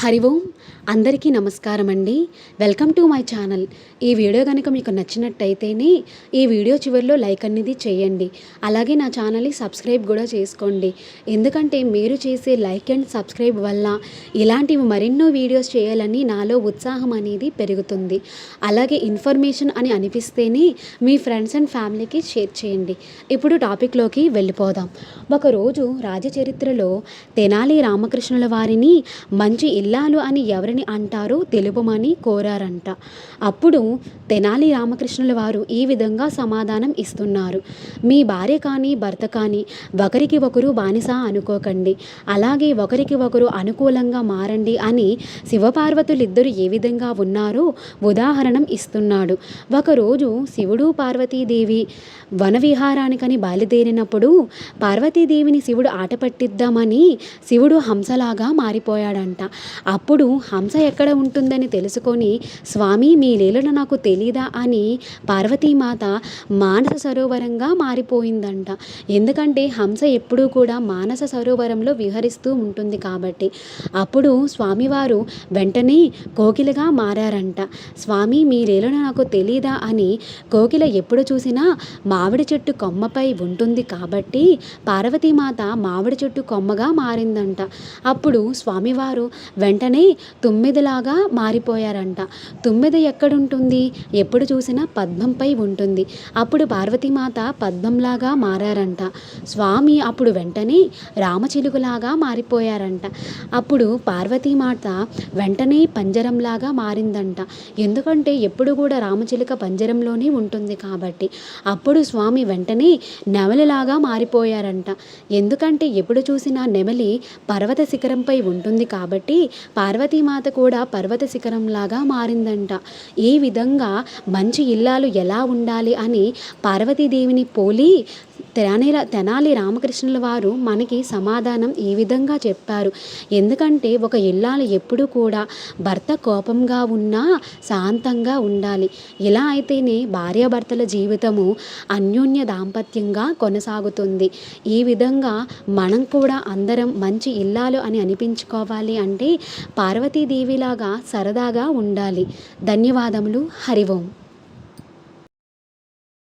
హరి ఓం. అందరికీ నమస్కారం అండి వెల్కమ్ టు మై ఛానల్. ఈ వీడియో కనుక మీకు నచ్చినట్టయితేనే ఈ వీడియో చివరిలో లైక్ అనేది చేయండి. అలాగే నా ఛానల్ని సబ్స్క్రైబ్ కూడా చేసుకోండి. ఎందుకంటే మీరు చేసే లైక్ అండ్ సబ్స్క్రైబ్ వల్ల ఇలాంటివి మరెన్నో వీడియోస్ చేయాలని నాలో ఉత్సాహం అనేది పెరుగుతుంది. అలాగే ఇన్ఫర్మేషన్ అని అనిపిస్తేనే మీ ఫ్రెండ్స్ అండ్ ఫ్యామిలీకి షేర్ చేయండి. ఇప్పుడు టాపిక్లోకి వెళ్ళిపోదాం. ఒకరోజు రాజచరిత్రలో తెనాలి రామకృష్ణుల వారిని మంచి ఇల్లాలు అని ఎవరిని అంటారో తెలుపమని కోరారంట. అప్పుడు తెనాలి రామకృష్ణుల వారు ఈ విధంగా సమాధానం ఇస్తున్నారు. మీ భార్య కానీ భర్త కానీ ఒకరికి ఒకరు బానిస అనుకోకండి. అలాగే ఒకరికి ఒకరు అనుకూలంగా మారండి అని శివపార్వతులిద్దరు ఏ విధంగా ఉన్నారో ఉదాహరణం ఇస్తున్నాడు. ఒకరోజు శివుడు పార్వతీదేవి వనవిహారానికని బయలుదేరినప్పుడు పార్వతీదేవిని శివుడు ఆట పట్టిద్దామని శివుడు హంసలాగా మారిపోయాడంట. అప్పుడు హంస ఎక్కడ ఉంటుందని తెలుసుకొని స్వామి మీ లీలలు నాకు తెలీదా? అని పార్వతీమాత మానస సరోవరంగా మారిపోయిందంట. ఎందుకంటే హంస ఎప్పుడూ కూడా మానస సరోవరంలో విహరిస్తూ ఉంటుంది కాబట్టి. అప్పుడు స్వామివారు వెంటనే కోకిలగా మారారంట. స్వామి మీ లీలలు నాకు తెలీదా? అని కోకిల ఎప్పుడు చూసినా మామిడి చెట్టు కొమ్మపై ఉంటుంది కాబట్టి పార్వతీమాత మామిడి చెట్టు కొమ్మగా మారిందంట. అప్పుడు స్వామివారు వెంటనే తుమ్మిదిలాగా మారిపోయారంట. తుమ్మిది ఎక్కడుంటుంది? ఎప్పుడు చూసినా పద్మంపై ఉంటుంది. అప్పుడు పార్వతీమాత పద్మంలాగా మారారంట. స్వామి అప్పుడు వెంటనే రామచిలుకలాగా మారిపోయారంట. అప్పుడు పార్వతీమాత వెంటనే పంజరంలాగా మారిందంట. ఎందుకంటే ఎప్పుడు కూడా రామచిలుక పంజరంలోనే ఉంటుంది కాబట్టి. అప్పుడు స్వామి వెంటనే నెమలిలాగా మారిపోయారంట. ఎందుకంటే ఎప్పుడు చూసినా నెమలి పర్వత శిఖరంపై ఉంటుంది కాబట్టి పార్వతీమాత కూడా పర్వత శిఖరంలాగా మారిందంట. ఈ విధంగా మంచి ఇల్లాలు ఎలా ఉండాలి అని పార్వతీదేవిని పోలి తెనాలి తెనాలి రామకృష్ణుల వారు మనకి సమాధానం ఈ విధంగా చెప్పారు. ఎందుకంటే ఒక ఇల్లాలు ఎప్పుడు కూడా భర్త కోపంగా ఉన్నా శాంతంగా ఉండాలి. ఇలా అయితేనే భార్యాభర్తల జీవితము అన్యోన్య దాంపత్యంగా కొనసాగుతుంది. ఈ విధంగా మనం కూడా అందరం మంచి ఇల్లాలు అని అనిపించుకోవాలి అంటే పార్వతీదేవిలాగా సరదాగా ఉండాలి. ధన్యవాదములు. హరి ఓం